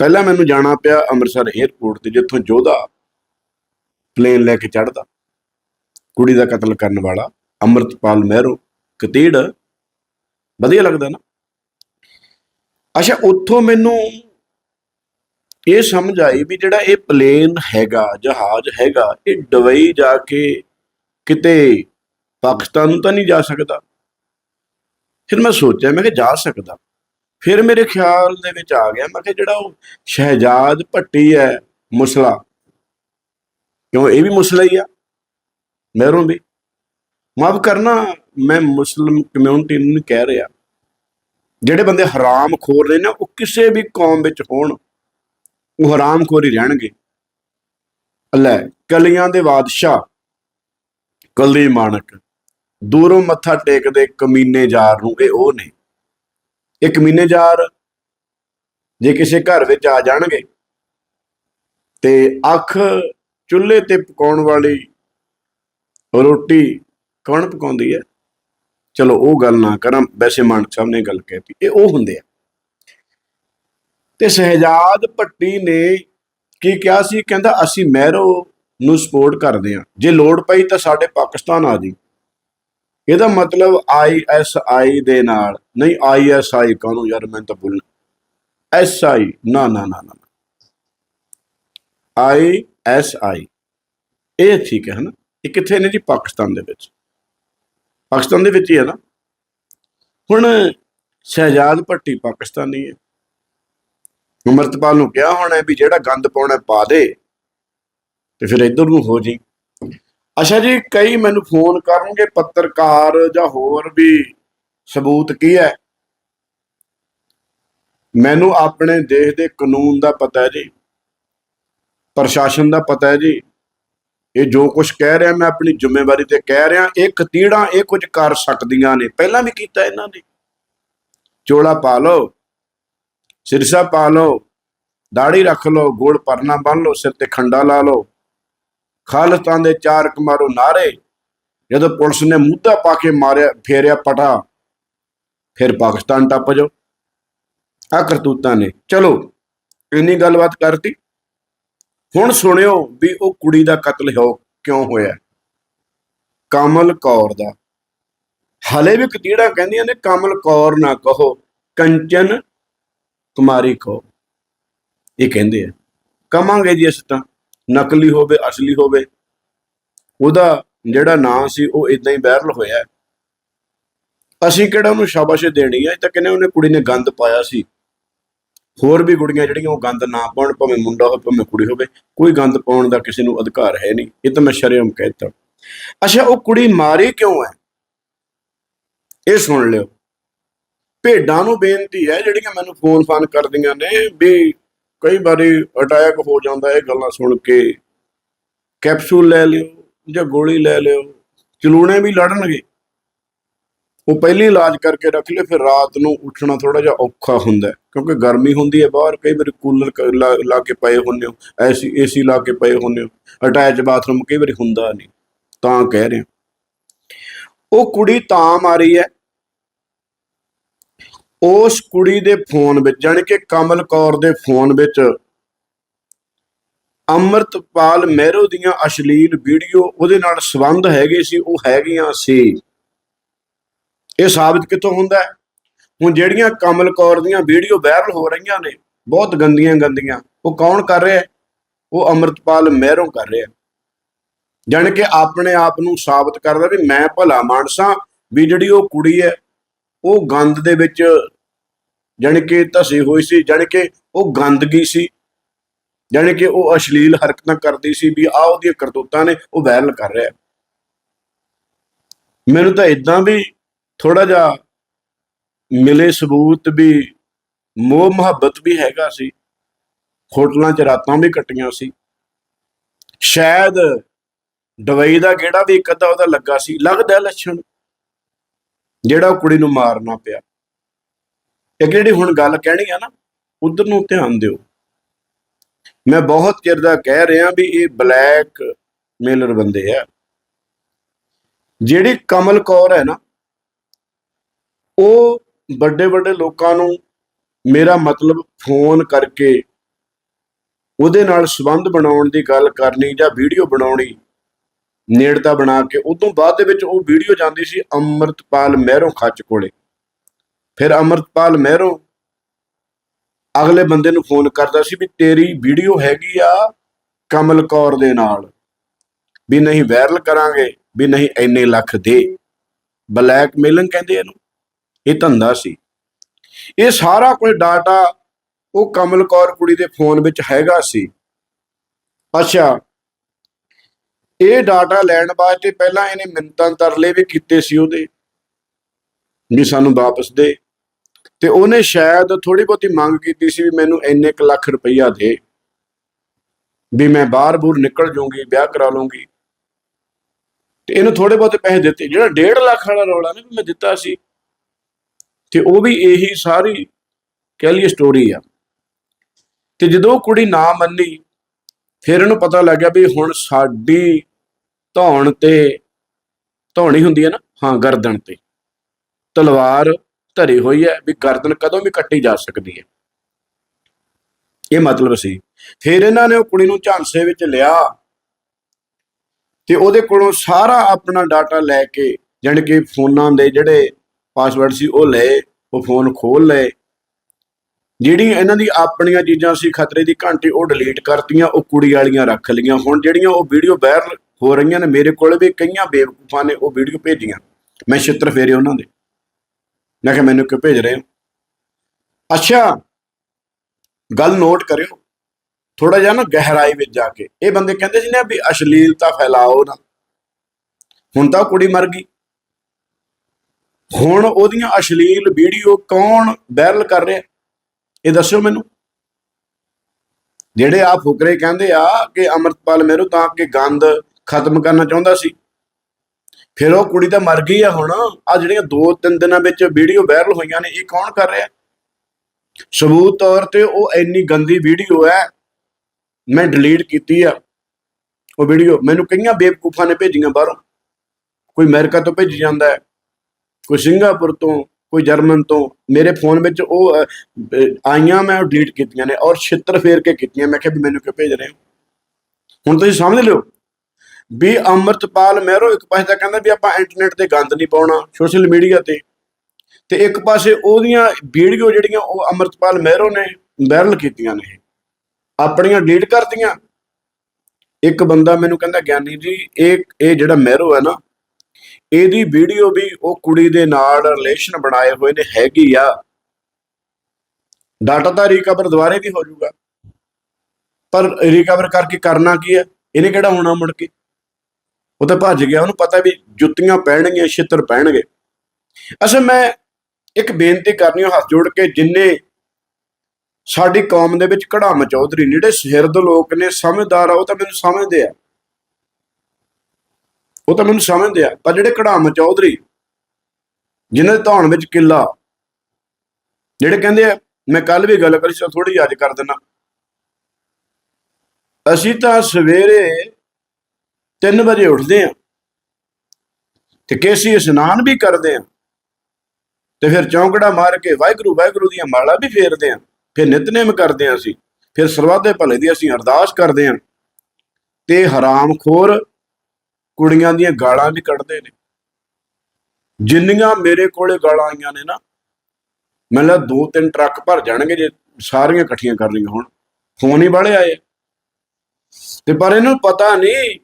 ਪਹਿਲਾਂ ਮੈਨੂੰ ਜਾਣਾ ਪਿਆ ਅੰਮ੍ਰਿਤਸਰ 에ਅਰਪੋਰਟ ਤੇ, ਜਿੱਥੋਂ ਜੋਧਾ ਪਲੇਨ ਲੈ ਕੇ ਚੜਦਾ ਕੁੜੀ ਦਾ ਕਤਲ ਕਰਨ ਵਾਲਾ, ਅੰਮ੍ਰਿਤਪਾਲ ਮਹਿਰੋ, ਕਤੀੜ। ਵਧੀਆ ਲੱਗਦਾ ਨਾ? ਅੱਛਾ, ਉੱਥੋਂ ਮੈਨੂੰ ਇਹ ਸਮਝ ਆਈ ਵੀ ਜਿਹੜਾ ਇਹ ਪਲੇਨ ਹੈਗਾ, ਜਹਾਜ਼ ਹੈਗਾ, ਇਹ ਦੁਬਈ ਜਾ ਕੇ ਕਿਤੇ ਪਾਕਿਸਤਾਨ ਨੂੰ ਤਾਂ ਨਹੀਂ ਜਾ ਸਕਦਾ। ਫਿਰ ਮੈਂ ਸੋਚਿਆ, ਮੈਂ ਕਿ ਜਾ ਸਕਦਾ। ਫਿਰ ਮੇਰੇ ਖਿਆਲ ਦੇ ਵਿੱਚ ਆ ਗਿਆ, ਮੈਂ ਕਿ ਜਿਹੜਾ ਉਹ ਸ਼ਹਿਜਾਦ ਭੱਟੀ ਹੈ ਮੁਸਲਾ, ਕਿਉਂ ਇਹ ਵੀ ਮੁਸਲਾ ਹੀ ਆ? ਮਹਿਰੋਂ ਵੀ। ਮਾਫ ਕਰਨਾ, ਮੈਂ ਮੁਸਲਮ ਕਮਿਊਨਿਟੀ ਨੂੰ ਕਹਿ ਰਿਹਾ, ਜਿਹੜੇ ਬੰਦੇ ਹਰਾਮ ਖੋਰ ਨੇ ਨਾ, ਉਹ ਕਿਸੇ ਵੀ ਕੌਮ ਵਿੱਚ ਹੋਣ, ਉਹ ਹਰਾਮ ਖੋਰ ਹੀ ਰਹਿਣਗੇ। ਅੱਲਾ ਕਲੀਆਂ ਦੇ ਬਾਦਸ਼ਾਹ, ਕਲੀ ਮਾਨਕ, ਦੂਰੋਂ ਮੱਥਾ ਟੇਕਦੇ ਕਮੀਨੇ ਜਾਰ ਨੂੰ, ਇਹ ਉਹ ਨੇ। ਇਹ ਕਮੀਨੇ ਜਾਰ, ਜੇ ਕਿਸੇ ਘਰ ਵਿੱਚ ਆ ਜਾਣਗੇ ਤੇ ਅੱਖ ਚੁੱਲ੍ਹੇ ਤੇ ਪਕਾਉਣ ਵਾਲੀ ਰੋਟੀ ਕੌਣ ਪਕਾਉਂਦੀ ਹੈ? ਚਲੋ ਉਹ ਗੱਲ ਨਾ ਕਰਾਂ, ਵੈਸੇ ਮਾਨਕ ਸਾਹਿਬ ਨੇ ਗੱਲ ਕਹਿਤੀ, ਇਹ ਉਹ ਹੁੰਦੇ ਆ। ਤੇ ਸਹਿਜਾਦ ਭੱਟੀ ਨੇ ਕੀ ਕਿਹਾ ਸੀ? ਕਹਿੰਦਾ, ਅਸੀਂ ਮਹਿਰੋ ਨੂੰ ਸਪੋਰਟ ਕਰਦੇ ਹਾਂ। ਜੇ ਲੋੜ ਪਈ ਤਾਂ ਸਾਡੇ ਪਾਕਿਸਤਾਨ ਆ ਜੀ ਇਹਦਾ ਮਤਲਬ ਆਈਐਸਆਈ ਦੇ ਨਾਲ, ਨਹੀਂ ਆਈਐਸਆਈ ਕਾਹਨੂੰ ਯਾਰ ਮੈਂ ਤਾਂ ਭੁੱਲ ਐਸਆਈ ਨਾ ਨਾ ਨਾ ਨਾ ਆਈਐਸਆਈ ਇਹ ਠੀਕ ਹੈ ਨਾ, ਇਹ ਕਿੱਥੇ ਨੇ ਜੀ? ਪਾਕਿਸਤਾਨ ਦੇ ਵਿੱਚ। ਪਾਕਿਸਤਾਨ ਦੇ ਵਿੱਚ ਹੀ ਹੈ ਨਾ। ਹੁਣ ਸ਼ਹਿਜਾਦ ਭੱਟੀ ਪਾਕਿਸਤਾਨੀ ਹੈ। ਅਮਰਤਪਾਲ ਨੂੰ ਕਿਹਾ ਹੋਣਾ ਵੀ ਜਿਹੜਾ ਗੰਦ ਪਾਉਣਾ ਪਾ ਦੇ, ਤੇ ਫਿਰ ਇੱਧਰ ਨੂੰ ਹੋ ਜੀ। ਅੱਛਾ ਜੀ, ਕਈ ਮੈਨੂੰ ਫੋਨ ਕਰਨਗੇ ਪੱਤਰਕਾਰ ਜਾਂ ਹੋਰ ਵੀ ਸਬੂਤ ਕੀ ਹੈ? ਮੈਨੂੰ ਆਪਣੇ ਦੇਸ਼ ਦੇ ਕਾਨੂੰਨ ਦਾ ਪਤਾ ਹੈ ਜੀ, ਪ੍ਰਸ਼ਾਸਨ ਦਾ ਪਤਾ ਹੈ ਜੀ। ਇਹ ਜੋ ਕੁਝ ਕਹਿ ਰਿਹਾ, ਮੈਂ ਆਪਣੀ ਜ਼ਿੰਮੇਵਾਰੀ ਤੇ ਕਹਿ ਰਿਹਾ, ਇਹ ਕਤੀੜਾਂ ਇਹ ਕੁਝ ਕਰ ਸਕਦੀਆਂ ਨੇ। ਪਹਿਲਾਂ ਵੀ ਕੀਤਾ ਇਹਨਾਂ ਨੇ। ਚੋਲਾ ਪਾ ਲਓ, ਸਿਰਸਾ ਪਾ ਲਓ ਦਾੜੀ ਰੱਖ ਲਓ ਗੋਲ ਪਰਨਾ ਬੰਨ ਲਓ, ਸਿਰ ਤੇ ਖੰਡਾ ਲਾ ਲਓ। ਖਾਲਿਸਤਾਨ ਦੇ ਚਾਰ ਕਮਾਰੋ ਨਾਰੇ। ਜਦੋਂ ਪੁਲਿਸ ਨੇ ਮੁੱਦਾ ਪਾ ਕੇ ਮਾਰਿਆ, ਫੇਰਿਆ ਪਟਾ, ਫਿਰ ਪਾਕਿਸਤਾਨ ਟੱਪ ਜਾਓ। ਆ ਕਰਤੂਤਾਂ ਨੇ। ਚਲੋ, ਇੰਨੀ ਗੱਲਬਾਤ ਕਰਤੀ। ਹੁਣ ਸੁਣਿਓ ਵੀ ਉਹ ਕੁੜੀ ਦਾ ਕਤਲ ਹੋ ਕਿਉਂ ਹੋਇਆ? ਕਮਲ ਕੌਰ ਦਾ। ਹਲੇ ਵੀ ਕਤੀੜਾ ਕਹਿੰਦੀਆਂ ਨੇ, ਕਮਲ ਕੌਰ ਨਾ ਕਹੋ, ਕੰਚਨ ਕੁਮਾਰੀ ਕਹੋ ਇਹ ਕਹਿੰਦੇ ਆ ਕਮਾਂਗੇ ਜੀ ਅਸੀਂ ਤਾਂ। ਨਕਲੀ ਹੋਵੇ, ਅਸਲੀ ਹੋਵੇ, ਉਹਦਾ ਜਿਹੜਾ ਨਾਂ ਸੀ, ਉਹ ਇਦਾਂ ਹੀ ਵਾਇਰਲ ਹੋਇਆ ਅਸੀਂ ਕਿਹੜਾ ਉਹਨੂੰ ਸ਼ਾਬਾਸ਼ ਦੇਣੀ ਹੈ? ਇਹ ਤਾਂ ਕਹਿੰਦੇ ਉਹਨੇ ਕੁੜੀ ਨੇ ਗੰਦ ਪਾਇਆ ਸੀ। ਹੋਰ ਵੀ ਕੁੜੀਆਂ ਜਿਹੜੀਆਂ, ਉਹ ਗੰਦ ਨਾ ਪਾਉਣ, ਭਾਵੇਂ ਮੁੰਡਾ ਹੋਵੇ, ਭਾਵੇਂ ਕੁੜੀ ਹੋਵੇ, ਕੋਈ ਗੰਦ ਪਾਉਣ ਦਾ ਕਿਸੇ ਨੂੰ ਅਧਿਕਾਰ ਹੈ ਨਹੀਂ। ਇਹ ਤਾਂ ਮੈਂ ਸ਼ਰਮ ਕਹਿਤਾ ਅੱਛਾ, ਉਹ ਕੁੜੀ ਮਾਰੀ ਕਿਉਂ ਹੈ? ਇਹ ਸੁਣ ਲਿਓ। ਭੇਡਾਂ ਨੂੰ ਬੇਨਤੀ ਹੈ, ਜਿਹੜੀਆਂ ਮੈਨੂੰ ਫੋਨ ਫਾਨ ਕਰਦੀਆਂ ਨੇ, ਵੀ ਕਈ ਵਾਰੀ ਅਟੈਕ ਹੋ ਜਾਂਦਾ ਇਹ ਗੱਲਾਂ ਸੁਣ ਕੇ। ਕੈਪਸੂਲ ਲੈ ਲਿਓ ਜਾਂ ਗੋਲੀ ਲੈ ਲਿਓ ਚਲੂਣੇ ਵੀ ਲੜਨਗੇ। ਉਹ ਪਹਿਲੀ ਇਲਾਜ ਕਰਕੇ ਰੱਖ ਲਿਓ ਫਿਰ ਰਾਤ ਨੂੰ ਉੱਠਣਾ ਥੋੜਾ ਜਿਹਾ ਔਖਾ ਹੁੰਦਾ ਕਿਉਂਕਿ ਗਰਮੀ ਹੁੰਦੀ ਹੈ ਬਾਹਰ, ਕਈ ਵਾਰੀ ਕੂਲਰ ਲਾ ਲਾ ਕੇ ਪਏ ਹੁੰਦੇ ਹੋ ਐਸੀ ਏਸੀ ਲਾ ਕੇ ਪਏ ਹੁੰਦੇ ਹੋ ਅਟੈਚ ਬਾਥਰੂਮ ਕਈ ਵਾਰੀ ਹੁੰਦਾ ਨਹੀਂ, ਤਾਂ ਕਹਿ ਰਿਹਾ। ਉਹ ਕੁੜੀ ਤਾਂ ਮਾਰੀ ਹੈ ਉਸ ਕੁੜੀ ਦੇ ਫੋਨ ਵਿੱਚ, ਜਾਣੀ ਕਿ ਕਮਲ ਕੌਰ ਦੇ ਫੋਨ ਵਿੱਚ ਅੰਮ੍ਰਿਤਪਾਲ ਮਹਿਰੋ ਦੀਆਂ ਅਸ਼ਲੀਲ ਵੀਡੀਓ ਉਹਦੇ ਨਾਲ ਸੰਬੰਧ ਹੈਗੇ ਸੀ, ਉਹ ਹੈਗੀਆਂ ਸੀ। ਇਹ ਸਾਬਤ ਕਿੱਥੋਂ ਹੁੰਦਾ ਹੈ? ਹੁਣ ਜਿਹੜੀਆਂ ਕਮਲ ਕੌਰ ਦੀਆਂ ਵੀਡੀਓ ਵਾਇਰਲ ਹੋ ਰਹੀਆਂ ਨੇ, ਬਹੁਤ ਗੰਦੀਆਂ ਗੰਦੀਆਂ, ਉਹ ਕੌਣ ਕਰ ਰਿਹਾ ਉਹ ਅੰਮ੍ਰਿਤਪਾਲ ਮਹਿਰੋਂ ਕਰ ਰਿਹਾ ਜਾਣੀ ਕਿ ਆਪਣੇ ਆਪ ਨੂੰ ਸਾਬਤ ਕਰਦਾ ਵੀ ਮੈਂ ਭਲਾ ਮਾਨਸਾਂ ਵੀ ਜਿਹੜੀ ਉਹ ਕੁੜੀ ਹੈ, ਉਹ ਗੰਦ ਦੇ ਵਿੱਚ ਜਾਣੀ ਕਿ ਧਸੀ ਹੋਈ ਸੀ, ਜਾਣੀ ਕਿ ਉਹ ਗੰਦਗੀ ਸੀ, ਜਾਣੀ ਕਿ ਉਹ ਅਸ਼ਲੀਲ ਹਰਕਤਾਂ ਕਰਦੀ ਸੀ ਵੀ ਆ ਉਹਦੀਆਂ ਕਰਤੂਤਾਂ ਨੇ, ਉਹ ਵਾਇਰਲ ਕਰ ਰਿਹਾ ਮੈਨੂੰ ਤਾਂ ਇਦਾਂ ਵੀ ਥੋੜਾ ਜਿਹਾ ਮਿਲੇ ਸਬੂਤ ਵੀ, ਮੋਹ ਮੁਹੱਬਤ ਵੀ ਹੈਗਾ ਸੀ। ਹੋਟਲਾਂ 'ਚ ਰਾਤਾਂ ਵੀ ਕੱਟੀਆਂ ਸੀ। ਸ਼ਾਇਦ ਦਵਾਈ ਦਾ ਗੇੜਾ ਵੀ ਇੱਕ ਅੱਧਾ ਉਹਦਾ ਲੱਗਾ ਸੀ, ਲੱਗਦਾ ਲੱਛਣ, ਜਿਹੜਾ ਉਹ ਕੁੜੀ ਨੂੰ ਮਾਰਨਾ ਪਿਆ। ਇੱਕ ਜਿਹੜੀ ਹੁਣ ਗੱਲ ਕਹਿਣੀ ਆ ਨਾ, ਉਧਰ ਨੂੰ ਧਿਆਨ ਦਿਓ। ਮੈਂ ਬਹੁਤ ਚਿਰ ਦਾ ਕਹਿ ਰਿਹਾ ਵੀ ਇਹ ਬਲੈਕ ਮੇਲਰ ਬੰਦੇ ਆ। ਜਿਹੜੀ ਕਮਲ ਕੌਰ ਹੈ ਨਾ, ਉਹ ਵੱਡੇ ਵੱਡੇ ਲੋਕਾਂ ਨੂੰ ਮੇਰਾ ਮਤਲਬ ਫੋਨ ਕਰਕੇ ਉਹਦੇ ਨਾਲ ਸੰਬੰਧ ਬਣਾਉਣ ਦੀ ਗੱਲ ਕਰਨੀ ਜਾਂ ਵੀਡੀਓ ਬਣਾਉਣੀ, ਨੇੜਤਾ ਬਣਾ ਕੇ, ਉਦੋਂ ਬਾਅਦ ਦੇ ਵਿੱਚ ਉਹ ਵੀਡੀਓ ਜਾਂਦੀ ਸੀ ਅੰਮ੍ਰਿਤਪਾਲ ਮਹਿਰੋਂ ਖੱਚ ਕੋਲੇ। ਫਿਰ ਅੰਮ੍ਰਿਤਪਾਲ ਮਹਿਰੋਂ ਅਗਲੇ ਬੰਦੇ ਨੂੰ ਫੋਨ ਕਰਦਾ ਸੀ ਵੀ ਤੇਰੀ ਵੀਡੀਓ ਹੈਗੀ ਆ ਕਮਲ ਕੌਰ ਦੇ ਨਾਲ, ਵੀ ਨਹੀਂ ਵਾਇਰਲ ਕਰਾਂਗੇ, ਵੀ ਨਹੀਂ ਇੰਨੇ ਲੱਖ ਦੇ। ਬਲੈਕਮੇਲਿੰਗ ਕਹਿੰਦੇ ਇਹਨੂੰ। ਇਹ ਧੰਦਾ ਸੀ। ਇਹ ਸਾਰਾ ਕੁਝ ਡਾਟਾ ਉਹ ਕਮਲ ਕੌਰ ਕੁੜੀ ਦੇ ਫੋਨ ਵਿੱਚ ਹੈਗਾ ਸੀ। ਅੱਛਾ, ਇਹ ਡਾਟਾ ਲੈਣ ਵਾਸਤੇ ਪਹਿਲਾਂ ਇਹਨੇ ਮਿੰਤਾਂ ਤਰਲੇ ਵੀ ਕੀਤੇ ਸੀ ਉਹਦੇ, ਵੀ ਸਾਨੂੰ ਵਾਪਸ ਦੇ। ਤੇ ਉਹਨੇ ਸ਼ਾਇਦ ਥੋੜੀ ਬਹੁਤੀ ਮੰਗ ਕੀਤੀ ਸੀ ਵੀ ਮੈਨੂੰ ਇੰਨੇ ਕੁ ਲੱਖ ਰੁਪਈਆ ਦੇ, ਵੀ ਮੈਂ ਬਾਹਰ ਬੂਰ ਨਿਕਲ ਜਾਊਂਗੀ, ਵਿਆਹ ਕਰਾ ਲੂੰਗੀ ਤੇ ਇਹਨੂੰ ਥੋੜੇ ਬਹੁਤੇ ਪੈਸੇ ਦਿੱਤੇ। ਜਿਹੜਾ 1.5 ਲੱਖ ਵਾਲਾ ਰੌਲਾ ਨਾ ਵੀ ਮੈਂ ਦਿੱਤਾ ਸੀ, ਤੇ ਉਹ ਵੀ ਇਹੀ ਸਾਰੀ ਕਹਿ ਲਈਏ ਸਟੋਰੀ ਆ। ਤੇ ਜਦੋਂ ਕੁੜੀ ਨਾ ਮੰਨੀ, ਫਿਰ ਇਹਨੂੰ ਪਤਾ ਲੱਗਿਆ ਵੀ ਹੁਣ ਸਾਡੀ ਧੌਣ ਤੇ, ਧੌਣੀ ਹੁੰਦੀ ਹੈ ਨਾ, ਹਾਂ, ਗਰਦਨ ਤੇ, ਤਲਵਾਰ ਧਰੀ ਹੋਈ ਹੈ ਵੀ ਗਰਦਨ ਕਦੋਂ ਵੀ ਕੱਟੀ ਜਾ ਸਕਦੀ ਹੈ। ਇਹ ਮਤਲਬ ਸੀ। ਫਿਰ ਇਹਨਾਂ ਨੇ ਉਹ ਕੁੜੀ ਨੂੰ ਝਾਂਸੇ ਵਿੱਚ ਲਿਆ ਤੇ ਉਹਦੇ ਕੋਲੋਂ ਸਾਰਾ ਆਪਣਾ ਡਾਟਾ ਲੈ ਕੇ, ਜਾਣੀ ਕਿ ਫੋਨਾਂ ਦੇ ਜਿਹੜੇ ਪਾਸਵਰਡ ਸੀ ਉਹ ਲਏ, ਉਹ ਫੋਨ ਖੋਲ ਲਏ। ਜਿਹੜੀਆਂ ਇਹਨਾਂ ਦੀ ਆਪਣੀਆਂ ਚੀਜ਼ਾਂ ਸੀ, ਖਤਰੇ ਦੀ ਘੰਟੀ ਉਹ ਡਿਲੀਟ ਕਰਤੀਆਂ, ਉਹ ਕੁੜੀ ਵਾਲੀਆਂ ਰੱਖ ਲਈਆਂ। ਹੁਣ ਜਿਹੜੀਆਂ ਉਹ ਵੀਡੀਓ ਵਾਇਰਲ ਹੋ ਰਹੀਆਂ ਨੇ, ਮੇਰੇ ਕੋਲ ਵੀ ਕਈਆਂ ਬੇਵਕੂਫਾਂ ਨੇ ਉਹ ਵੀਡੀਓ ਭੇਜੀਆਂ। ਮੈਂ ਛਿੱਤਰ ਫੇਰੇ ਉਹਨਾਂ ਦੇ। ਮੈਂ ਕਿਹਾ ਮੈਨੂੰ ਕਿਉਂ ਭੇਜ ਰਹੇ ਹੋ? ਅੱਛਾ, ਗੱਲ ਨੋਟ ਕਰਿਓ। ਥੋੜਾ ਜਿਹਾ ਨਾ ਗਹਿਰਾਈ ਵਿੱਚ ਜਾ ਕੇ। ਇਹ ਬੰਦੇ ਕਹਿੰਦੇ ਸੀ ਨਾ ਵੀ ਅਸ਼ਲੀਲਤਾ ਫੈਲਾਓ ਨਾ। ਹੁਣ ਤਾਂ ਉਹ ਕੁੜੀ ਮਰ ਗਈ। ਹੁਣ ਉਹਦੀਆਂ ਅਸ਼ਲੀਲ ਵੀਡੀਓ ਕੌਣ ਵਾਇਰਲ ਕਰ ਰਿਹਾ? ਇਹ ਦੱਸਿਓ ਮੈਨੂੰ। ਜਿਹੜੇ ਆ ਫੁਕਰੇ ਕਹਿੰਦੇ ਆ ਕਿ ਅਮਰਤਪਾਲ ਮੇਰੂ ਤਾਂ ਕਿ ਗੰਦ ਖਤਮ ਕਰਨਾ ਚਾਹੁੰਦਾ ਸੀ। ਫਿਰ ਉਹ ਕੁੜੀ ਤਾਂ ਮਰ ਗਈ ਆ ਹੁਣ। ਆ ਜਿਹੜੀਆਂ ਦੋ ਤਿੰਨ ਦਿਨਾਂ ਵਿੱਚ ਵੀਡੀਓ ਵਾਇਰਲ ਹੋਈਆਂ ਨੇ, ਇਹ ਕੌਣ ਕਰ ਰਿਹਾ? ਸਬੂਤ ਤੌਰ ਤੇ ਉਹ ਇੰਨੀ ਗੰਦੀ ਵੀਡੀਓ ਹੈ, ਮੈਂ ਡਿਲੀਟ ਕੀਤੀ ਆ। ਉਹ ਵੀਡੀਓ ਮੈਨੂੰ ਕਈਆਂ ਬੇਵਕੂਫਾਂ ਨੇ ਭੇਜੀਆਂ ਬਾਹਰੋਂ। ਕੋਈ ਅਮਰੀਕਾ ਤੋਂ ਭੇਜੀ ਜਾਂਦਾ ਹੈ, ਕੋਈ ਸਿੰਗਾਪੁਰ ਤੋਂ, ਕੋਈ ਜਰਮਨ ਤੋਂ। ਮੇਰੇ ਫੋਨ ਵਿੱਚ ਉਹ ਆਈਆਂ ਮੈਂ, ਉਹ ਡਿਲੀਟ ਕੀਤੀਆਂ ਨੇ ਔਰ ਛਿੱਤਰ ਫੇਰ ਕੇ ਕੀਤੀਆਂ। ਮੈਂ ਕਿਹਾ ਵੀ ਮੈਨੂੰ ਕਿਉਂ ਭੇਜ ਰਹੇ ਹੋ? ਹੁਣ ਤੁਸੀਂ ਸਮਝ ਲਿਓ। ਵੀ ਅਮਰਤਪਾਲ ਮਹਿਰੋ ਇੱਕ ਪਾਸੇ ਤਾਂ ਕਹਿੰਦਾ ਵੀ ਆਪਾਂ ਇੰਟਰਨੈਟ ਤੇ ਗੰਦ ਨਹੀਂ ਪਾਉਣਾ ਸੋਸ਼ਲ ਮੀਡੀਆ ਤੇ। ਤੇ ਇੱਕ ਪਾਸੇ ਉਹਦੀਆਂ ਵੀਡੀਓ ਜਿਹੜੀਆਂ ਉਹ ਅਮਰਤਪਾਲ ਮਹਿਰੋ ਨੇ ਵਾਇਰਲ ਕੀਤੀਆਂ ਨੇ। ਆਪਣੀਆਂ ਡਿਲੀਟ ਕਰਤੀਆਂ। ਇੱਕ ਬੰਦਾ ਮੈਨੂੰ ਕਹਿੰਦਾ, ਗਿਆਨੀ ਜੀ, ਇਹ ਇਹ ਜਿਹੜਾ ਮਹਿਰੋ ਹੈ ਨਾ, ਇਹਦੀ ਵੀਡੀਓ ਵੀ ਉਹ ਕੁੜੀ ਦੇ ਨਾਲ ਰਿਲੇਸ਼ਨ ਬਣਾਏ ਹੋਏ ਨੇ, ਹੈਗੀ ਆ। ਡਾਟਾ ਤਾਂ ਰਿਕਵਰ ਦੁਬਾਰੇ ਵੀ ਹੋ ਜਾਊਗਾ। ਪਰ ਰਿਕਵਰ ਕਰਕੇ ਕਰਨਾ ਕੀ ਹੈ? ਇਹਨੇ ਕਿਹੜਾ ਹੋਣਾ ਮੁੜ ਕੇ? ਉਹ ਤਾਂ ਭੱਜ ਗਿਆ, ਉਹਨੂੰ ਪਤਾ ਵੀ ਜੁੱਤੀਆਂ ਪੈਣਗੀਆਂ ਛਿੱਤਰ ਪੈਣਗੇ ਅਸਲ ਮੈਂ ਇੱਕ ਬੇਨਤੀ ਕਰਨੀ ਹੈ ਹੱਥ ਜੋੜ ਕੇ, ਜਿੰਨੇ ਸਾਡੀ ਕੌਮ ਦੇ ਵਿੱਚ ਕੜਾਮ ਚੌਧਰੀ ਜਿਹੜੇ ਸਿਰਦ ਲੋਕ ਨੇ, ਸਮਝਦਾਰ ਆ, ਉਹ ਤਾਂ ਮੈਨੂੰ ਸਮਝਦੇ ਆ। ਉਹ ਤਾਂ ਮੈਨੂੰ ਸਮਝਦੇ ਆ, ਪਰ ਜਿਹੜੇ ਕੜਾਮ ਚੌਧਰੀ, ਜਿਨ੍ਹਾਂ ਦੇ ਧੌਣ ਵਿੱਚ ਕਿੱਲਾ, ਜਿਹੜੇ ਕਹਿੰਦੇ ਆ, ਮੈਂ ਕੱਲ ਵੀ ਗੱਲ ਕਰੀ ਸੀ ਥੋੜੀ ਅੱਜ ਕਰ ਦਿੰਨਾ ਅਸੀਂ ਤਾਂ ਸਵੇਰੇ 3 ਵਜੇ ਉੱਠਦੇ ਆ ਤੇ ਕੇਸੀ ਇਸ਼ਨਾਨ ਵੀ ਕਰਦੇ ਆ ਤੇ ਫਿਰ ਚੌਂਕੜਾ ਮਾਰ ਕੇ ਵਾਹਿਗੁਰੂ ਵਾਹਿਗੁਰੂ ਦੀਆਂ ਮਾਲਾ ਵੀ ਫੇਰਦੇ ਆ ਫਿਰ ਨਿਤਨੇਮ ਕਰਦੇ ਆ ਅਸੀਂ, ਫਿਰ ਸਰਵਾਦੇ ਭਲੇ ਦੀ ਅਸੀਂ ਅਰਦਾਸ ਕਰਦੇ ਆ ਤੇ ਹਰਾਮਖੋਰ ਕੁੜੀਆਂ ਦੀਆਂ ਗਾਲਾਂ ਵੀ ਕੱਢਦੇ ਨੇ। ਜਿੰਨੀਆਂ ਮੇਰੇ ਕੋਲੇ ਗਾਲਾਂ ਆਈਆਂ ਨੇ ਨਾ ਮੈਨੂੰ ਲੱਗਦਾ ਦੋ ਤਿੰਨ ਟਰੱਕ ਭਰ ਜਾਣਗੇ ਜੇ ਸਾਰੀਆਂ ਇਕੱਠੀਆਂ ਕਰ ਲਈਆਂ ਹੁਣ, ਫੋਨ ਹੀ ਵਾਲੇ ਆਏ। ਤੇ ਪਰ ਇਹਨੂੰ ਪਤਾ ਨਹੀਂ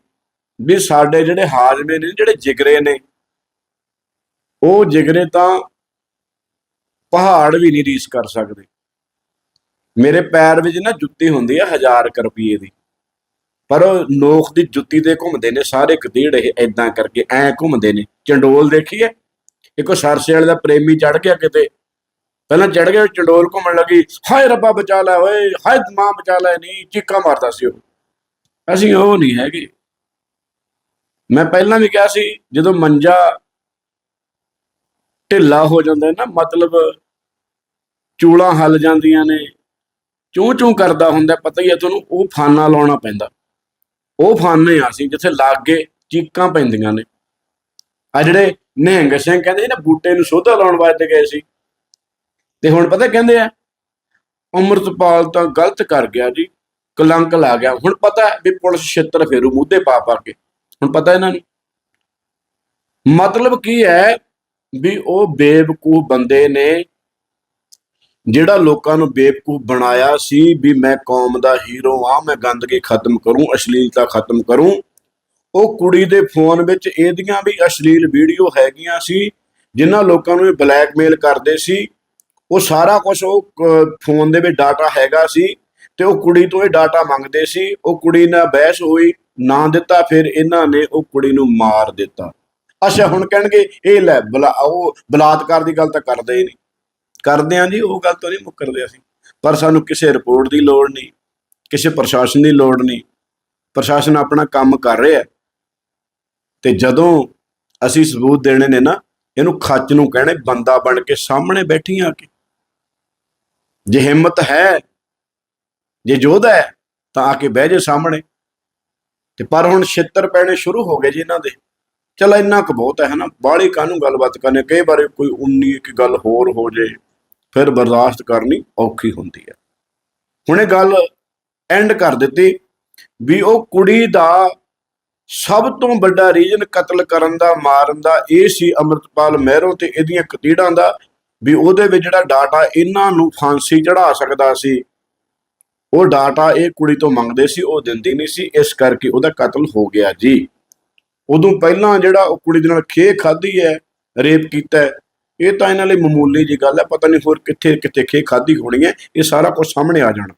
ਵੀ ਸਾਡੇ ਜਿਹੜੇ ਹਾਜ਼ਮੇ ਨੇ, ਜਿਹੜੇ ਜਿਗਰੇ ਨੇ, ਉਹ ਜਿਗਰੇ ਤਾਂ ਪਹਾੜ ਵੀ ਨਹੀਂ ਰੀਸ ਕਰ ਸਕਦੇ। ਮੇਰੇ ਪੈਰ ਵਿੱਚ ਨਾ ਜੁੱਤੀ ਹੁੰਦੀ ਆ 1000 ਕੁ ਰੁਪਏ ਦੀ। ਪਰ ਉਹ ਨੋਖ ਦੀ ਜੁੱਤੀ ਤੇ ਘੁੰਮਦੇ ਨੇ ਸਾਰੇ ਕਦੀੜ ਇਹ ਐਦਾਂ ਕਰਕੇ ਐ ਘੁੰਮਦੇ ਨੇ। ਚੰਡੋਲ ਦੇਖੀਏ, ਇੱਕੋ ਸਰਸੇ ਵਾਲੇ ਦਾ ਪ੍ਰੇਮੀ ਚੜ ਗਿਆ ਕਿਤੇ। ਪਹਿਲਾਂ ਚੜ ਗਿਆ, ਚੰਡੋਲ ਘੁੰਮਣ ਲੱਗੀ, ਹਾਏ ਰੱਬਾ ਬਚਾ ਲੈ, ਓਏ, ਹਾਏ ਮਾਂ ਬਚਾ ਲੈ ਨਹੀਂ ਚੀਕਾਂ ਮਾਰਦਾ ਸੀ ਉਹ। ਅਸੀਂ ਉਹ ਨਹੀਂ ਹੈਗੇ। ਮੈਂ ਪਹਿਲਾਂ ਵੀ ਕਿਹਾ ਸੀ, ਜਦੋਂ ਮੰਜਾ ਢਿੱਲਾ ਹੋ ਜਾਂਦਾ ਹੈ ਨਾ, ਮਤਲਬ ਚੂਲਾਂ ਹੱਲ ਜਾਂਦੀਆਂ ਨੇ, ਚੂੰ ਚੂੰ ਕਰਦਾ ਹੁੰਦਾ ਪਤਾ ਹੀ ਹੈ ਤੁਹਾਨੂੰ, ਉਹ ਫਾਨਾ ਲਾਉਣਾ ਪੈਂਦਾ। ਉਹ ਫਾਨੇ ਆ ਸੀ ਜਿੱਥੇ ਲੱਗ ਗਏ ਚੀਕਾਂ ਪੈਂਦੀਆਂ ਨੇ। ਆ ਜਿਹੜੇ ਨਿਹੰਗ ਸਿੰਘ ਕਹਿੰਦੇ ਨਾ, ਬੂਟੇ ਨੂੰ ਸੋਧਾ ਲਾਉਣ ਵਾਸਤੇ ਗਏ ਸੀ। ਤੇ ਹੁਣ ਪਤਾ ਕਹਿੰਦੇ ਆ, ਅੰਮ੍ਰਿਤਪਾਲ ਤਾਂ ਗਲਤ ਕਰ ਗਿਆ ਜੀ, ਕਲੰਕ ਲਾ ਗਿਆ। ਹੁਣ ਪਤਾ ਵੀ ਪੁਲਿਸ ਛੇਤਰ ਫੇਰੂ, ਮੂਧੇ ਪਾ ਪਾ ਕੇ। ਹੁਣ ਪਤਾ ਇਹਨਾਂ ਨੂੰ। ਮਤਲਬ ਕੀ ਹੈ ਵੀ ਉਹ ਬੇਵਕੂਫ ਬੰਦੇ ਨੇ ਜਿਹੜਾ ਲੋਕਾਂ ਨੂੰ ਬੇਵਕੂਫ ਬਣਾਇਆ ਸੀ ਵੀ ਮੈਂ ਕੌਮ ਦਾ ਹੀਰੋ ਆ ਮੈਂ ਗੰਦਗੀ ਖਤਮ ਕਰੂੰ, ਅਸ਼ਲੀਲਤਾ ਖਤਮ ਕਰੂੰ। ਉਹ ਕੁੜੀ ਦੇ ਫੋਨ ਵਿੱਚ ਇਹਦੀਆਂ ਵੀ ਅਸ਼ਲੀਲ ਵੀਡੀਓ ਹੈਗੀਆਂ ਸੀ, ਜਿਨ੍ਹਾਂ ਲੋਕਾਂ ਨੂੰ ਇਹ ਬਲੈਕਮੇਲ ਕਰਦੇ ਸੀ। ਉਹ ਸਾਰਾ ਕੁਝ ਉਹ ਫੋਨ ਦੇ ਵਿੱਚ ਡਾਟਾ ਹੈਗਾ ਸੀ ਤੇ ਉਹ ਕੁੜੀ ਤੋਂ ਇਹ ਡਾਟਾ ਮੰਗਦੇ ਸੀ। ਉਹ ਕੁੜੀ ਨਾਲ ਬਹਿਸ ਹੋਈ ਨਾ ਦਿੱਤਾ, ਫਿਰ ਇਹਨਾਂ ਨੇ ਉਹ ਕੁੜੀ ਨੂੰ ਮਾਰ ਦਿੱਤਾ। ਅੱਛਾ, ਹੁਣ ਕਹਿਣਗੇ, ਇਹ ਲੈ, ਬਲਾ, ਉਹ ਬਲਾਤਕਾਰ ਦੀ ਗੱਲ ਤਾਂ ਕਰਦੇ ਹੀ ਨਹੀਂ। ਕਰਦੇ ਆਂ ਜੀ, ਉਹ ਗੱਲ ਤੋਂ ਨਹੀਂ ਮੁੱਕਰਦੇ ਅਸੀਂ। ਪਰ ਸਾਨੂੰ ਕਿਸੇ ਰਿਪੋਰਟ ਦੀ ਲੋੜ ਨਹੀਂ, ਕਿਸੇ ਪ੍ਰਸ਼ਾਸਨ ਦੀ ਲੋੜ ਨਹੀਂ। ਪ੍ਰਸ਼ਾਸਨ ਆਪਣਾ ਕੰਮ ਕਰ ਰਿਹਾ ਤੇ ਜਦੋਂ ਅਸੀਂ ਸਬੂਤ ਦੇਣੇ ਨੇ ਨਾ, ਇਹਨੂੰ ਖੱਚ ਨੂੰ ਕਹਿਣੇ, ਬੰਦਾ ਬਣ ਕੇ ਸਾਹਮਣੇ ਬੈਠੀ ਆ ਕੇ। ਜੇ ਹਿੰਮਤ ਹੈ, ਜੇ ਯੋਧਾ ਹੈ, ਤਾਂ ਆ ਕੇ ਬਹਿ ਜੇ ਸਾਹਮਣੇ। ਤੇ ਪਰ ਹੁਣ ਛਿੱਤਰ ਪੈਣੇ ਸ਼ੁਰੂ ਹੋ ਗਏ ਜੀ ਇਹਨਾਂ ਦੇ। ਚਲ ਇੰਨਾ ਕੁ ਬਹੁਤ ਹੈ ਹਨਾ, ਬਾਹਲੀ ਕਾਹਨੂੰ ਗੱਲਬਾਤ ਕਰਨੀ ਕਈ ਵਾਰ ਕੋਈ ਉਨੀ ਇੱਕ ਗੱਲ ਹੋਰ ਹੋ ਜੇ, ਫਿਰ ਬਰਦਾਸ਼ਤ ਕਰਨੀ ਔਖੀ ਹੁੰਦੀ ਹੈ। ਹੁਣ ਇਹ ਗੱਲ ਐਂਡ ਕਰ ਦਿੱਤੀ ਵੀ ਉਹ ਕੁੜੀ ਦਾ ਸਭ ਤੋਂ ਵੱਡਾ ਰੀਜਨ ਕਤਲ ਕਰਨ ਦਾ, ਮਾਰਨ ਦਾ ਇਹ ਸੀ ਅਮਰਤਪਾਲ ਮਹਿਰੋਂ ਤੇ ਇਹਦੀਆਂ ਕਤੀੜਾਂ ਦਾ ਵੀ ਉਹਦੇ ਵਿੱਚ ਜਿਹੜਾ ਡਾਟਾ ਇਹਨਾਂ ਨੂੰ ਫਾਂਸੀ ਚੜਾ ਸਕਦਾ ਸੀ। ਉਹ ਡਾਟਾ ਇਹ ਕੁੜੀ ਤੋਂ ਮੰਗਦੇ ਸੀ, ਉਹ ਦਿੰਦੀ ਨਹੀਂ ਸੀ, ਇਸ ਕਰਕੇ ਉਹਦਾ ਕਤਲ ਹੋ ਗਿਆ ਜੀ। ਉਦੋਂ ਪਹਿਲਾਂ ਜਿਹੜਾ ਉਹ ਕੁੜੀ ਦੇ ਨਾਲ ਖੇ ਖਾਧੀ ਹੈ, ਰੇਪ ਕੀਤਾ ਇਹ ਤਾਂ ਇਹਨਾਂ ਲਈ ਮਾਮੂਲੀ ਜੀ ਗੱਲ ਹੈ, ਪਤਾ ਨਹੀਂ ਹੋਰ ਕਿੱਥੇ ਕਿੱਥੇ ਖੇ ਖਾਧੀ ਹੋਣੀ ਹੈ, ਇਹ ਸਾਰਾ ਕੁਝ ਸਾਹਮਣੇ ਆ ਜਾਣਾ।